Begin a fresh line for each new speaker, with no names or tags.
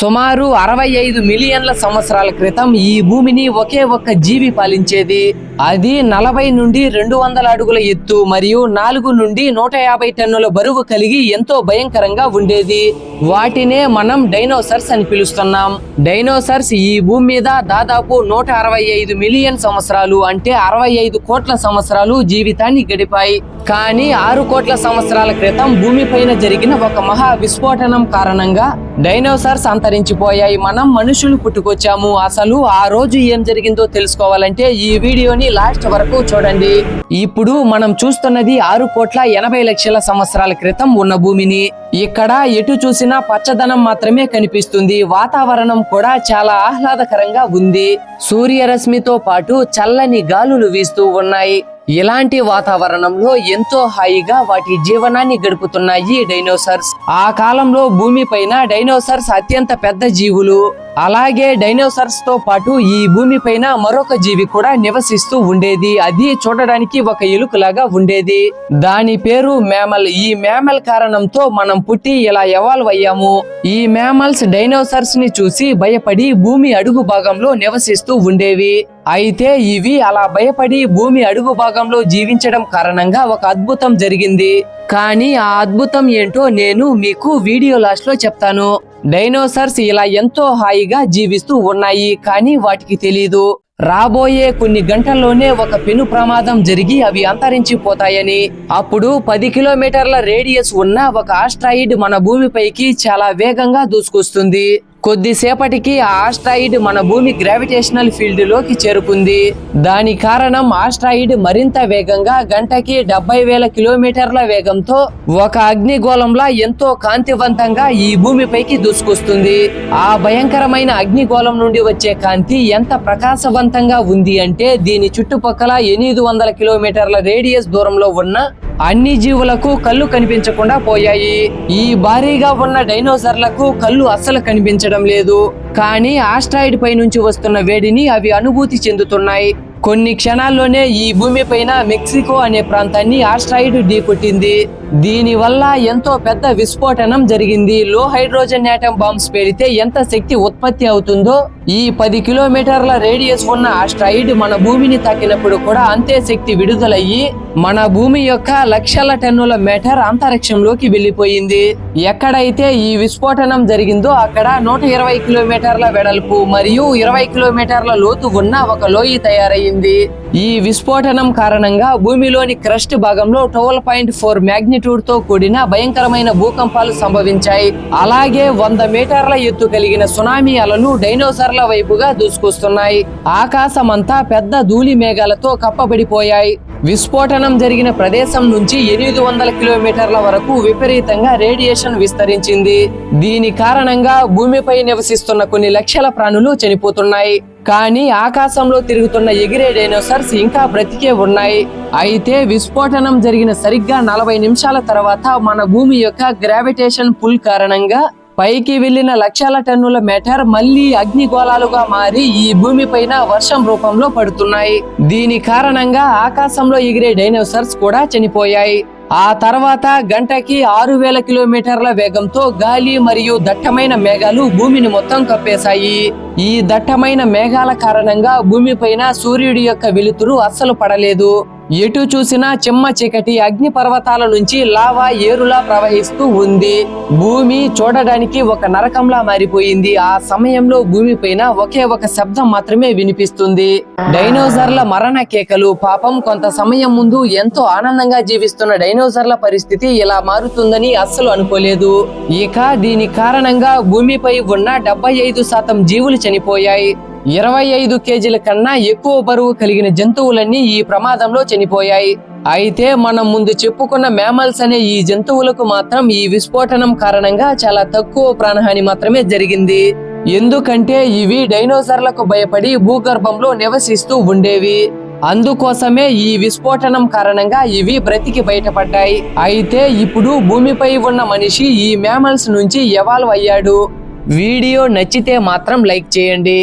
సుమారు అరవై ఐదు మిలియన్ల సంవత్సరాల క్రితం ఈ భూమిని ఒకే ఒక్క జీవి పాలించేది అది నలభై నుండి రెండు వందల అడుగుల ఎత్తు మరియు నాలుగు నుండి నూట యాభై టన్నుల బరువు కలిగి ఎంతో భయంకరంగా ఉండేది. వాటినే మనం డైనోసర్స్ అని పిలుస్తున్నాం. డైనోసర్స్ ఈ భూమి మీద దాదాపు నూట అరవై ఐదు మిలియన్ సంవత్సరాలు అంటే అరవై ఐదు కోట్ల సంవత్సరాలు జీవితాన్ని గడిపాయి. కానీ ఆరు కోట్ల సంవత్సరాల క్రితం భూమిపైన జరిగిన ఒక మహా విస్ఫోటనం కారణంగా డైనోసార్స్ అంతరించిపోయాయి. మనం మనుషులు పుట్టుకొచ్చాము. అసలు ఆ రోజు ఏం జరిగిందో తెలుసుకోవాలంటే ఈ వీడియోని లాస్ట్ వరకు చూడండి. ఇప్పుడు మనం చూస్తున్నది ఆరు కోట్ల ఎనభై లక్షల సంవత్సరాల క్రితం ఉన్న భూమిని. ఇక్కడ ఎటు చూసినా పచ్చదనం మాత్రమే కనిపిస్తుంది. వాతావరణం కూడా చాలా ఆహ్లాదకరంగా ఉంది. సూర్యరశ్మితో పాటు చల్లని గాలులు వీస్తూ ఉన్నాయి. ఇలాంటి వాతావరణంలో ఎంతో హాయిగా వాటి జీవనాన్ని గడుపుతున్నాయి డైనోసర్స్. ఆ కాలంలో భూమిపైన డైనోసర్స్ అత్యంత పెద్ద జీవులు. అలాగే డైనోసార్స్తో పాటు ఈ భూమిపైన మరొక జీవి కూడా నివసిస్తూ ఉండేది. అది చూడడానికి ఒక ఎలుకలాగా ఉండేది. దాని పేరు మేమల్ ఈ మేమల్ కారణంతో మనం పుట్టి ఇలా ఎవాల్వ్ అయ్యాము. ఈ మేమల్స్ డైనోసార్స్ని చూసి భయపడి భూమి అడుగు భాగంలో నివసిస్తూ ఉండేవి. అయితే ఇవి అలా భయపడి భూమి అడుగు భాగంలో జీవించడం కారణంగా ఒక అద్భుతం జరిగింది. కానీ ఆ అద్భుతం ఏంటో నేను మీకు వీడియో లాస్ట్లో చెప్తాను. డైనోసార్స్ ఇలా ఎంతో హాయిగా జీవిస్తూ ఉన్నాయి కానీ వాటికి తెలీదు. రాబోయే కొన్ని గంటల్లోనే ఒక పెను ప్రమాదం జరిగి అవి అంతరించిపోతాయని. అప్పుడు పది కిలోమీటర్ల రేడియస్ ఉన్న ఒక ఆస్ట్రాయిడ్ మన భూమిపైకి చాలా వేగంగా దూసుకొస్తుంది. కొద్దిసేపటికి ఆస్ట్రాయిడ్ మన భూమి గ్రావిటేషనల్ ఫీల్డ్లోకి చేరుకుంది. దాని కారణం ఆస్ట్రాయిడ్ మరింత వేగంగా గంటకి డెబ్బై వేల కిలోమీటర్ల వేగంతో ఒక అగ్నిగోళంలా ఎంతో కాంతివంతంగా ఈ భూమిపైకి దూసుకొస్తుంది. ఆ భయంకరమైన అగ్నిగోళం నుండి వచ్చే కాంతి ఎంత ప్రకాశవంతంగా ఉంది అంటే దీని చుట్టుపక్కల ఎనిమిది వందల కిలోమీటర్ల రేడియస్ దూరంలో ఉన్న అన్ని జీవులకు కళ్ళు కనిపించకుండా పోయాయి. ఈ భారీగా ఉన్న డైనోసర్లకు కళ్ళు అస్సలు కనిపించడం లేదు. కానీ ఆస్ట్రాయిడ్ పై నుంచి వస్తున్న వేడిని అవి అనుభూతి చెందుతున్నాయి. కొన్ని క్షణాల్లోనే ఈ భూమిపైన మెక్సికో అనే ప్రాంతాన్ని ఆస్ట్రాయిడ్ ఢీకొట్టింది దీనివల్ల ఎంతో పెద్ద విస్ఫోటనం జరిగింది. లో హైడ్రోజన్ యాటమ్ బాంబ్స్ పేలితే ఎంత శక్తి ఉత్పత్తి అవుతుందో ఈ పది కిలోమీటర్ల రేడియస్ ఉన్న ఆస్ట్రాయిడ్ మన భూమిని తాకినప్పుడు కూడా అంతే శక్తి విడుదలయ్యి మన భూమి యొక్క లక్షల టన్నుల మీటర్ అంతరిక్షంలోకి వెళ్ళిపోయింది ఎక్కడైతే ఈ విస్ఫోటనం జరిగిందో అక్కడ నూట ఇరవై కిలోమీటర్ల వెడల్పు మరియు ఇరవై కిలోమీటర్ల లోతు ఉన్న ఒక లోయ తయారయ్యింది ఈ విస్ఫోటనం కారణంగా భూమిలోని క్రస్ట్ భాగంలో ట్వెల్వ్ పాయింట్ ఫోర్ మ్యాగ్నిట్యూడ్తో కూడిన భయంకరమైన భూకంపాలు సంభవించాయి. అలాగే వంద మీటర్ల ఎత్తు కలిగిన సునామీ అలలు డైనోసార్ల వైపుగా దూసుకొస్తున్నాయి. ఆకాశమంతా పెద్ద ధూళి మేఘాలతో కప్పబడిపోయాయి. విస్ఫోటనం జరిగిన ప్రదేశం నుంచి ఎనిమిది వందల కిలోమీటర్ల వరకు విపరీతంగా రేడియేషన్ విస్తరించింది. దీని కారణంగా భూమిపై నివసిస్తున్న కొన్ని లక్షల ప్రాణులు చనిపోతున్నాయి. కానీ ఆకాశంలో తిరుగుతున్న ఎగిరే డైనోసర్స్ ఇంకా బ్రతికే ఉన్నాయి. అయితే విస్ఫోటనం జరిగిన సరిగ్గా నలభై నిమిషాల తర్వాత మన భూమి యొక్క గ్రావిటేషన్ పుల్ కారణంగా పైకి వెళ్ళిన లక్షల టన్నుల మెటర్ మళ్ళీ అగ్నిగోళాలుగా మారి ఈ భూమి పైన వర్షం రూపంలో పడుతున్నాయి. దీని కారణంగా ఆకాశంలో ఎగిరే డైనోసార్స్ కూడా చనిపోయాయి. ఆ తర్వాత గంటకి ఆరు వేల కిలోమీటర్ల వేగంతో గాలి మరియు దట్టమైన మేఘాలు భూమిని మొత్తం కప్పేశాయి. ఈ దట్టమైన మేఘాల కారణంగా భూమిపైన సూర్యుడి యొక్క వెలుతురు అస్సలు పడలేదు. ఎటు చూసినా చిమ్మ చీకటి అగ్ని పర్వతాల నుంచి లావా ఏరులా ప్రవహిస్తూ ఉంది. భూమి చూడడానికి ఒక నరకంలా మారిపోయింది. ఆ సమయంలో భూమిపైన ఒకే ఒక శబ్దం మాత్రమే వినిపిస్తుంది. డైనోసర్ల మరణ కేకలు పాపం కొంత సమయం ముందు ఎంతో ఆనందంగా జీవిస్తున్న డైనోసర్ల పరిస్థితి ఇలా మారుతుందని అస్సలు అనుకోలేదు. ఇక దీని కారణంగా భూమిపై ఉన్న డెబ్బై ఐదు శాతం జీవులు చనిపోయాయి. ఇరవై ఐదు కేజీల కన్నా ఎక్కువ బరువు కలిగిన జంతువులన్నీ ఈ ప్రమాదంలో చనిపోయాయి. అయితే మనం ముందు చెప్పుకున్న మ్యామల్స్ అనే ఈ జంతువులకు మాత్రం ఈ విస్ఫోటనం కారణంగా చాలా తక్కువ ప్రాణహాని మాత్రమే జరిగింది. ఎందుకంటే ఇవి డైనోసార్లకు భయపడి భూగర్భంలో నివసిస్తూ ఉండేవి. అందుకోసమే ఈ విస్ఫోటనం కారణంగా ఇవి బ్రతికి బయటపడ్డాయి. అయితే ఇప్పుడు భూమిపై ఉన్న మనిషి ఈ మ్యామల్స్ నుంచి ఎవాల్వ్ అయ్యాడు. వీడియో నచ్చితే మాత్రం లైక్ చేయండి.